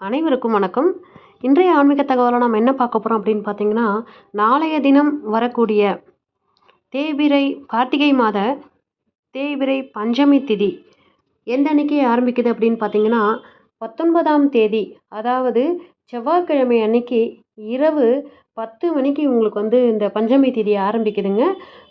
அனைவருக்கும் வணக்கம். இன்றைய ஆன்மீக தகவலை நம்ம என்ன பார்க்க போகிறோம் அப்படின்னு பார்த்தீங்கன்னா நாளைய தினம் வரக்கூடிய தேய்பிறை கார்த்திகை மாத தேய்பிறை பஞ்சமி திதி எந்த அன்னைக்கு ஆரம்பிக்குது அப்படின்னு பார்த்தீங்கன்னா பத்தொன்பதாம் தேதி அதாவது செவ்வாய்க்கிழமை அன்னைக்கு இரவு பத்து மணிக்கு உங்களுக்கு வந்து இந்த பஞ்சமி திதி ஆரம்பிக்குதுங்க.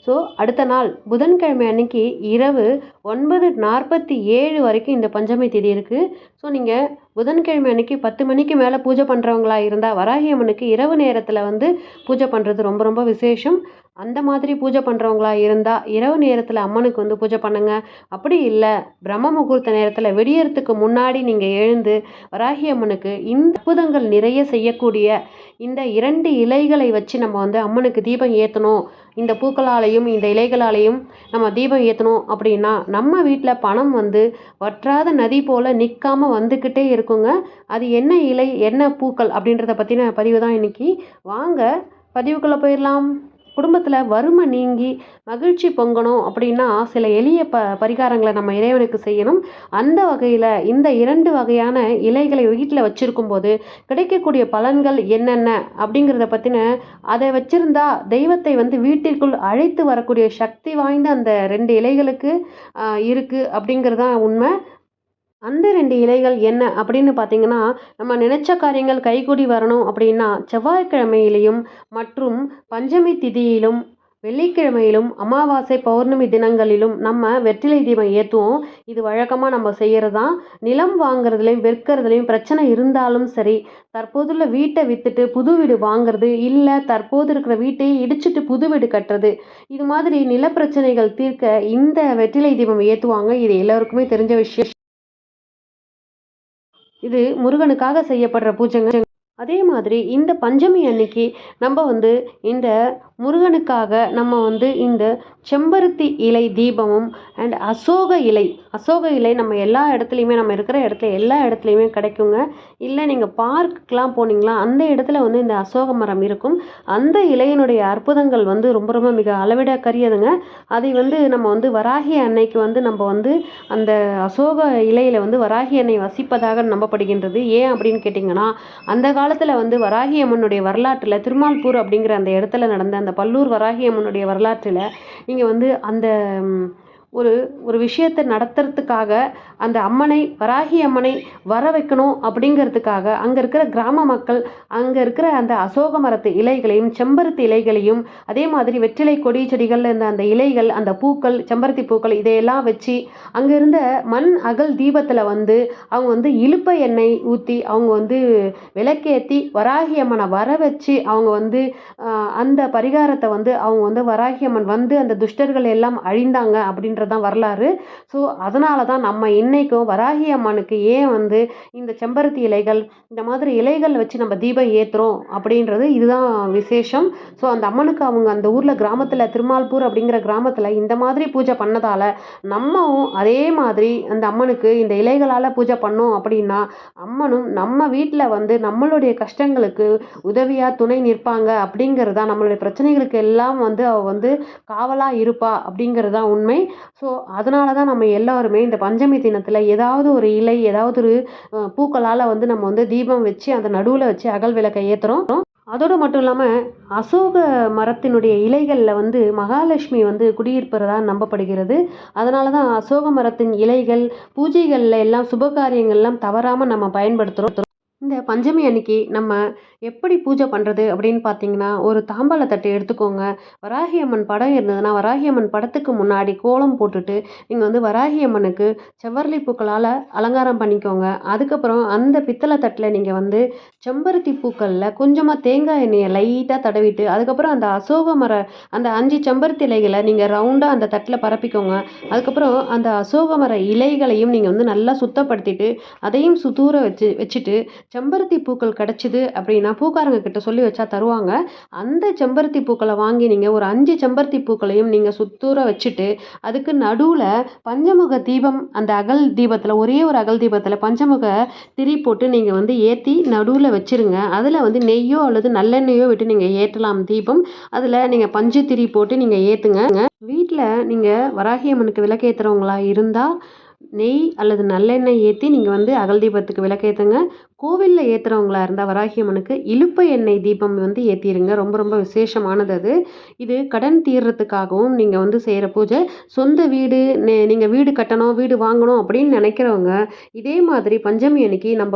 ஸோ அடுத்த நாள் புதன்கிழமை அன்னைக்கு இரவு ஒன்பது நாற்பத்தி ஏழு வரைக்கும் இந்த பஞ்சமி திதி இருக்குது ஸோ நீங்கள் புதன்கிழமை அன்னைக்கு பத்து மணிக்கு மேலே பூஜை பண்ணுறவங்களா இருந்தால் வராகி அம்மனுக்கு இரவு நேரத்தில் வந்து பூஜை பண்ணுறது ரொம்ப ரொம்ப விசேஷம். அந்த மாதிரி பூஜை பண்ணுறவங்களா இருந்தால் இரவு நேரத்தில் அம்மனுக்கு வந்து பூஜை பண்ணுங்கள் அப்படி இல்லை பிரம்ம முகூர்த்த நேரத்தில் வெடியறதுக்கு முன்னாடி நீங்கள் எழுந்து வராகி அம்மனுக்கு இந்த அற்புதங்கள் நிறைய செய்யக்கூடிய இந்த இரண்டு இலைகளை வச்சு நம்ம வந்து அம்மனுக்கு தீபம் ஏற்றணும் இந்த பூக்களாலையும் இந்த இலைகளாலையும் நம்ம தீபம் ஏற்றணும் அப்படின்னா நம்ம வீட்டில் பணம் வந்து வற்றாத நதி போல் நிற்காம வந்துக்கிட்டே இருக்குங்க. அது என்ன இலை என்ன பூக்கள் அப்படின்றத பற்றின பதிவு தான் இன்றைக்கி வாங்க பதிவுக்குள்ளே போயிடலாம். குடும்பத்தில் வறுமை நீங்கி மகிழ்ச்சி பொங்கணும் அப்படின்னா சில எளிய ப பரிகாரங்களை நம்ம இறைவனுக்கு செய்யணும். அந்த வகையில் இந்த இரண்டு வகையான இலைகளை வீட்டில் வச்சுருக்கும் போது கிடைக்கக்கூடிய பலன்கள் என்னென்ன அப்படிங்கிறத பற்றின அதை வச்சுருந்தா தெய்வத்தை வந்து வீட்டிற்குள் அழைத்து வரக்கூடிய சக்தி வாய்ந்த அந்த ரெண்டு இலைகளுக்கு இருக்குது அப்படிங்கிறது தான் உண்மை. ரெண்டு இலைகள் என்ன அப்படின்னு பார்த்தீங்கன்னா நம்ம நினைச்ச காரியங்கள் கைகூடி வரணும் அப்படின்னா செவ்வாய்க்கிழமையிலையும் மற்றும் பஞ்சமி திதியிலும் வெள்ளிக்கிழமையிலும் அமாவாசை பௌர்ணமி தினங்களிலும் நம்ம வெற்றிலை தீபம் ஏற்றுவோம் இது வழக்கமாக நம்ம செய்கிறது தான் நிலம் வாங்குறதுலையும் விற்கிறதுலையும் பிரச்சனை இருந்தாலும் சரி தற்போதுள்ள வீட்டை விற்றுட்டு புது வீடு வாங்குறது இல்லை தற்போது இருக்கிற வீட்டையே இடிச்சிட்டு புது வீடு கட்டுறது இது மாதிரி நிலப்பிரச்சனைகள் தீர்க்க இந்த வெற்றிலை தீபம் ஏற்றுவாங்க இது எல்லோருக்குமே தெரிஞ்ச விஷயம். இது முருகனுக்காக செய்யப்படுற பூஜைங்க. அதே மாதிரி இந்த பஞ்சமி அன்னைக்கு நம்ம வந்து இந்த முருகனுக்காக நம்ம வந்து இந்த செம்பருத்தி இலை தீபமும் அண்ட் அசோக இலை அசோக இலை நம்ம எல்லா இடத்துலையுமே நம்ம இருக்கிற இடத்துல எல்லா இடத்துலையுமே கிடைக்குங்க. இல்லை நீங்கள் பார்க்குக்கெலாம் போனீங்களா அந்த இடத்துல வந்து இந்த அசோக மரம் இருக்கும். அந்த இலையினுடைய அற்புதங்கள் வந்து ரொம்ப ரொம்ப மிக அளவிட கரியதுங்க அதை வந்து நம்ம வந்து வராகி அன்னைக்கு வந்து நம்ம வந்து அந்த அசோக இலையில் வந்து வராகி அன்னை வசிப்பதாக நம்பப்படுகின்றது. ஏன் அப்படின்னு கேட்டிங்கன்னா அந்த காலத்தில் வந்து வராகியம்மனுடைய வரலாற்றில் திருமால்பூர் அப்படிங்கிற அந்த இடத்துல நடந்த அந்த பல்லூர் வராகியம்மனுடைய வரலாற்றில் நீங்கள் வந்து அந்த ஒரு ஒரு விஷயத்தை நடத்துறதுக்காக அந்த அம்மனை வராகி அம்மனை வர வைக்கணும் அப்படிங்கிறதுக்காக அங்கே இருக்கிற கிராம மக்கள் அங்கே இருக்கிற அந்த அசோக மரத்து இலைகளையும் செம்பருத்தி இலைகளையும் அதே மாதிரி வெற்றிலை கொடி செடிகள் இருந்த அந்த இலைகள் அந்த பூக்கள் செம்பருத்தி பூக்கள் இதையெல்லாம் வச்சு அங்கே இருந்த மண் அகல் தீபத்தில் வந்து அவங்க வந்து இழுப்ப எண்ணெய் ஊற்றி அவங்க வந்து விளக்கேற்றி வராகி அம்மனை வர வச்சு அவங்க வந்து அந்த பரிகாரத்தை வந்து அவங்க வந்து வராகி அம்மன் வந்து அந்த துஷ்டர்கள் எல்லாம் அழிந்தாங்க அப்படின்ற அப்படின்றது தான் வரலாறு. ஸோ அதனால தான் நம்ம இன்றைக்கும் வராகி அம்மனுக்கு ஏன் வந்து இந்த செம்பருத்தி இலைகள் இந்த மாதிரி இலைகள் வச்சு நம்ம தீபம் ஏற்றுறோம் அப்படின்றது இதுதான் விசேஷம். ஸோ அந்த அம்மனுக்கு அவங்க அந்த ஊரில் கிராமத்தில் திருமால்பூர் அப்படிங்கிற கிராமத்தில் இந்த மாதிரி பூஜை பண்ணதால் நம்மவும் அதே மாதிரி அந்த அம்மனுக்கு இந்த இலைகளால் பூஜை பண்ணோம் அப்படின்னா அம்மனும் நம்ம வீட்டில் வந்து நம்மளுடைய கஷ்டங்களுக்கு உதவியாக துணை நிற்பாங்க அப்படிங்கிறது தான் நம்மளுடைய பிரச்சனைகளுக்கு எல்லாம் வந்து அவள் வந்து காவலாக இருப்பா அப்படிங்கிறது தான் உண்மை. ஸோ அதனால தான் நம்ம எல்லாருமே இந்த பஞ்சமி தினத்தில் ஏதாவது ஒரு இலை ஏதாவது ஒரு பூக்களால் வந்து நம்ம வந்து தீபம் வச்சு அந்த நடுவில் வச்சு அகல் விளக்கை ஏற்றுறோம் அதோடு மட்டும் இல்லாமல் அசோக மரத்தினுடைய இலைகளில் வந்து மகாலட்சுமி வந்து குடியிருப்பதா நம்பப்படுகிறது. அதனால தான் அசோக மரத்தின் இலைகள் பூஜைகளில் எல்லாம் சுபகாரியங்கள்லாம் தவறாமல் நம்ம பயன்படுத்துகிறோம் இந்த பஞ்சமி அன்னைக்கு நம்ம எப்படி பூஜை பண்ணுறது அப்படின்னு பார்த்தீங்கன்னா ஒரு தாம்பாள தட்டை எடுத்துக்கோங்க. வராகி அம்மன் படம் இருந்ததுன்னா வராகி அம்மன் படத்துக்கு முன்னாடி கோலம் போட்டுட்டு நீங்கள் வந்து வராகி அம்மனுக்கு செவ்வரளி பூக்களால் அலங்காரம் பண்ணிக்கோங்க. அதுக்கப்புறம் அந்த பித்தளை தட்டில் நீங்கள் வந்து செம்பருத்தி பூக்களில் கொஞ்சமாக தேங்காய் எண்ணெயை லைட்டாக தடவிட்டு அதுக்கப்புறம் அந்த அசோக மர அந்த அஞ்சு செம்பருத்தி இலைகளை நீங்கள் ரவுண்டாக அந்த தட்டில் பரப்பிக்கோங்க. அதுக்கப்புறம் அந்த அசோக மர இலைகளையும் நீங்கள் வந்து நல்லா சுத்தப்படுத்திட்டு அதையும் சுத்தூர வச்சு வச்சுட்டு செம்பருத்தி பூக்கள் கிடச்சிது அப்படின்னா பூக்காரங்க கிட்ட சொல்லி வச்சா தருவாங்க. அந்த செம்பருத்தி பூக்களை வாங்கி நீங்கள் ஒரு அஞ்சு செம்பருத்தி பூக்களையும் நீங்கள் சுத்தூர வச்சுட்டு அதுக்கு நடுவில் பஞ்சமுக தீபம் அந்த அகல் தீபத்தில் ஒரே ஒரு அகல் தீபத்தில் பஞ்சமுக திரி போட்டு நீங்கள் வந்து ஏற்றி நடுவில் வச்சுருங்க. அதில் வந்து நெய்யோ அல்லது நல்லெண்ணெயோ விட்டு நீங்கள் ஏற்றலாம் தீபம். அதில் நீங்கள் பஞ்சு திரி போட்டு நீங்கள் ஏற்றுங்க வீட்டில் நீங்கள் வராகி அம்மனுக்கு இருந்தால் நெய் அல்லது நல்லெண்ணெய் ஏற்றி நீங்கள் வந்து அகல் தீபத்துக்கு விளக்கேற்றுங்க கோவிலில் ஏற்றுறவங்களா இருந்தால் வராகி அம்மனுக்கு எண்ணெய் தீபம் வந்து ஏற்றிடுங்க ரொம்ப ரொம்ப விசேஷமானது அது. இது கடன் தீர்றதுக்காகவும் நீங்கள் வந்து செய்கிற பூஜை. சொந்த வீடு நீங்கள் வீடு கட்டணும் வீடு வாங்கணும் அப்படின்னு நினைக்கிறவங்க இதே மாதிரி பஞ்சமி அன்னைக்கு நம்ம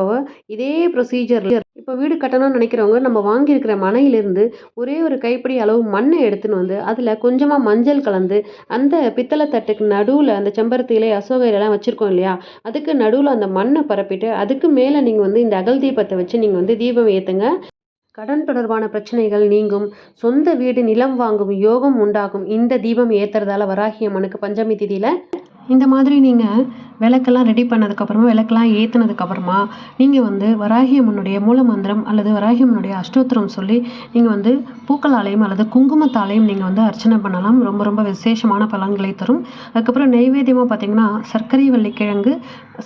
இதே ப்ரொசீஜரில் இப்போ வீடு கட்டணும்னு நினைக்கிறவங்க நம்ம வாங்கியிருக்கிற மனையிலிருந்து ஒரே ஒரு கைப்பிடி அளவு மண்ணை எடுத்துன்னு வந்து அதில் கொஞ்சமாக மஞ்சள் கலந்து அந்த பித்தளை தட்டுக்கு நடுவில் அந்த செம்பருத்தி இலை அசோக இலைலாம் வச்சுருக்கோம் இல்லையா? அதுக்கு நடுவில் அந்த மண்ணை பரப்பிட்டு அதுக்கு மேலே நீங்கள் வந்து இந்த அகல் தீபத்தை வச்சு நீங்கள் வந்து தீபம் ஏற்றுங்க கடன் தொடர்பான பிரச்சனைகள் நீங்கும். சொந்த வீடு நிலம் வாங்கும் யோகம் உண்டாகும். இந்த தீபம் ஏற்றுறதால வராகி அம்மனுக்கு பஞ்சமி திதியில் இந்த மாதிரி நீங்கள் விளக்கெல்லாம் ரெடி பண்ணதுக்கப்புறமா விளக்கெல்லாம் ஏற்றுனதுக்கப்புறமா நீங்கள் வந்து வராகியம்மனுடைய மூலமந்திரம் மூல மந்திரம் அல்லது வராகியம்மனுடைய அஷ்டோத்திரம் சொல்லி நீங்கள் வந்து பூக்களாலையும் அல்லது குங்குமத்தாலையும் நீங்கள் வந்து அர்ச்சனை பண்ணலாம். ரொம்ப ரொம்ப விசேஷமான பலன்களை தரும். அதுக்கப்புறம் நெய்வேத்தியமாக பார்த்தீங்கன்னா சர்க்கரை வள்ளிக்கிழங்கு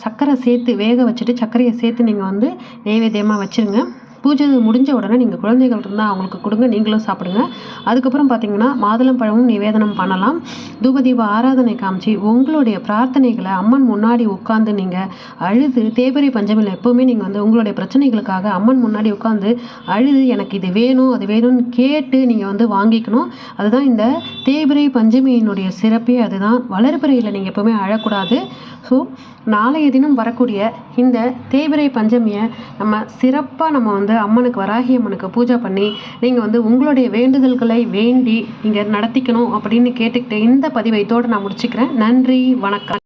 சர்க்கரை சேர்த்து வேக வச்சுட்டு சர்க்கரையை சேர்த்து நீங்கள் வந்து நெய்வேத்தியமாக வச்சுருங்க. பூஜை முடிஞ்ச உடனே நீங்கள் குழந்தைகள் இருந்தால் அவங்களுக்கு கொடுங்க நீங்களும் சாப்பிடுங்க. அதுக்கப்புறம் பார்த்தீங்கன்னா மாதுளம்பழமும் நிவேதனம் பண்ணலாம். தூபதீப ஆராதனை காமிச்சு உங்களுடைய பிரார்த்தனைகளை அம்மன் முன்னாடி உட்காந்து நீங்கள் அழுது தேய்பிறை பஞ்சமியில் எப்போவுமே நீங்கள் வந்து உங்களுடைய பிரச்சனைகளுக்காக அம்மன் முன்னாடி உட்காந்து அழுது எனக்கு இது வேணும் அது வேணும்னு கேட்டு நீங்கள் வந்து வாங்கிக்கணும். அதுதான் இந்த தேபிரை பஞ்சமியினுடைய சிறப்பே அதுதான். வளர்பிறையில் நீங்கள் எப்போவுமே அழக்கூடாது. ஸோ நாளைய தினம் வரக்கூடிய இந்த தேய்பிறை பஞ்சமியை நம்ம சிறப்பாக நம்ம வந்து அம்மனுக்கு வராகி அம்மனுக்கு பூஜை பண்ணி நீங்கள் வந்து உங்களுடைய வேண்டுதல்களை வேண்டி நீங்கள் நடத்திக்கணும் அப்படின்னு கேட்டுக்கிட்டு இந்த பதிவை இதோடு நான் முடிச்சுக்கிறேன். நன்றி வணக்கம்.